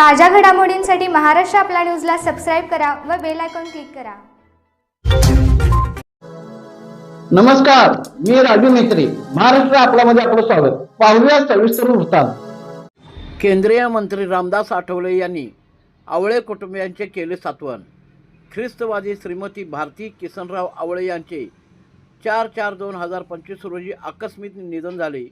ताज्या घडामोडींसाठी महाराष्ट्र आपला न्यूजला सबस्क्राईब करा व बेल आयकॉन क्लिक करा. नमस्कार मी राजू मेत्री महाराष्ट्र आपल्यामध्ये आपलं स्वागत. पाहूया सविस्तर वृत्तांत. केंद्रीय मंत्री रामदास आठवले यांनी आवळे कुटुंबियांचे केले सात्वन ख्रिस्तवादी श्रीमती भारती किसनराव आवळे यांचे चार चार दोन हजार पंचवीस रोजी आकस्मिक निधन झाले.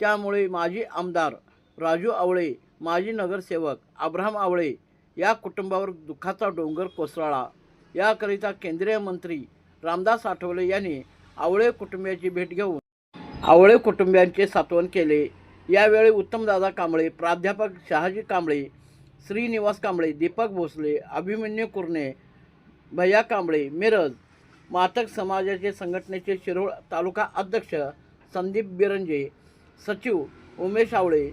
त्यामुळे माजी आमदार राजू आवळे माजी नगरसेवक अब्राहम आवळे या कुटुंबावर दुःखाचा डोंगर कोसळला. याकरिता केंद्रीय मंत्री रामदास आठवले यांनी आवळे कुटुंबियाची भेट घेऊन आवळे कुटुंबियांचे सात्वन केले. यावेळी उत्तमदादा कांबळे प्राध्यापक शहाजी कांबळे श्रीनिवास कांबळे दीपक भोसले अभिमन्यू कुर्णे भैया कांबळे मिरज मातक समाजाचे संघटनेचे शिरोळ तालुका अध्यक्ष संदीप बिरंजे सचिव उमेश आवळे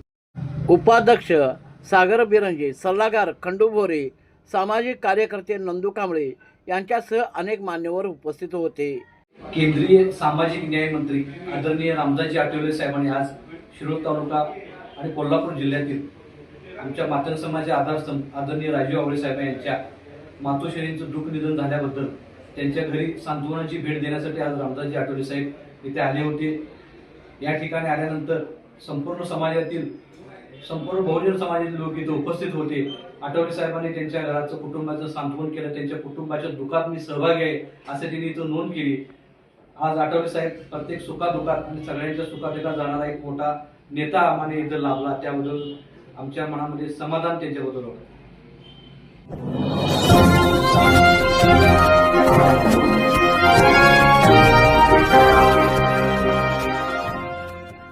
उपाध्यक्ष सागर बिरंजे सल्लागार खंडू भोरे सामाजिक कार्यकर्ते नंदू कांबळे यांच्यासह अनेक मान्यवर उपस्थित होते. केंद्रीय सामाजिक न्याय मंत्री आदरणीय रामदासजी आठवले साहेबांनी आज शिरोळ तालुका आणि कोल्हापूर जिल्ह्यातील आमच्या मातंग समाजाचे आधारस्तंभ आदरणीय राजीव आवळे साहेब यांच्या मातोश्रींचं दुःख निधन झाल्याबद्दल त्यांच्या घरी सांत्वनाची भेट देण्यासाठी आज रामदासजी आठवले साहेब इथे आले होते. या ठिकाणी आल्यानंतर संपूर्ण समाजातील संपूर्ण बहुजन समाजातील लोक इथे उपस्थित होते. आठवले साहेबांनी त्यांच्या घराचं कुटुंबाचं सांत्वन केलं त्यांच्या कुटुंबाच्या दुःखात मी सहभागी आहे असं त्यांनी इथं नोंद केली. आज आठवले साहेब प्रत्येक सुखादुखात आणि सगळ्यांच्या सुखादुखात जाणारा एक मोठा नेता आम्हाला इथं लाभला. त्याबद्दल आमच्या मनामध्ये समाधान त्यांच्याबद्दल होतं.